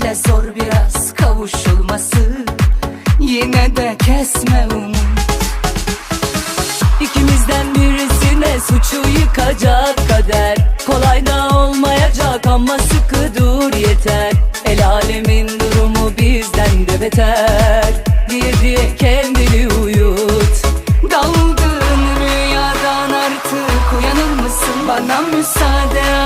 Ateşle zor biraz kavuşulması. Yine de kesme umut. İkimizden birisine suçu yıkacak kader. Kolay da olmayacak ama sıkı dur yeter. El alemin durumu bizden de beter. Diye diye kendini uyut. Daldığın rüyadan artık uyanır mısın? Bana müsaade